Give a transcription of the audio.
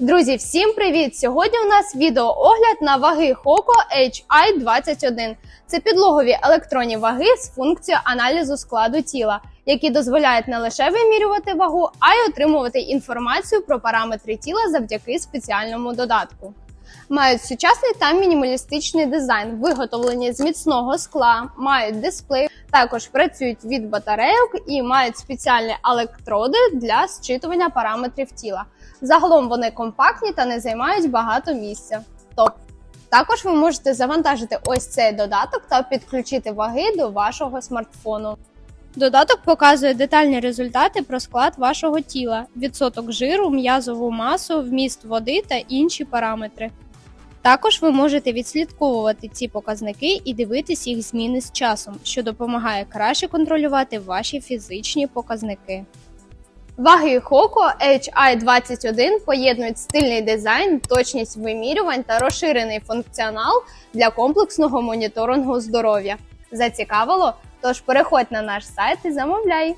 Друзі, всім привіт! Сьогодні у нас відеоогляд на ваги Hoco HI21. Це підлогові електронні ваги з функцією аналізу складу тіла, які дозволяють не лише вимірювати вагу, а й отримувати інформацію про параметри тіла завдяки спеціальному додатку. Мають сучасний та мінімалістичний дизайн, виготовлені з міцного скла, мають дисплей, також працюють від батарейок і мають спеціальні електроди для зчитування параметрів тіла. Загалом вони компактні та не займають багато місця. Топ. Також ви можете завантажити ось цей додаток та підключити ваги до вашого смартфону. Додаток показує детальні результати про склад вашого тіла, відсоток жиру, м'язову масу, вміст води та інші параметри. Також ви можете відслідковувати ці показники і дивитись їх зміни з часом, що допомагає краще контролювати ваші фізичні показники. Ваги Hoco HI21 поєднують стильний дизайн, точність вимірювань та розширений функціонал для комплексного моніторингу здоров'я. Зацікавило? Тож переходь на наш сайт і замовляй.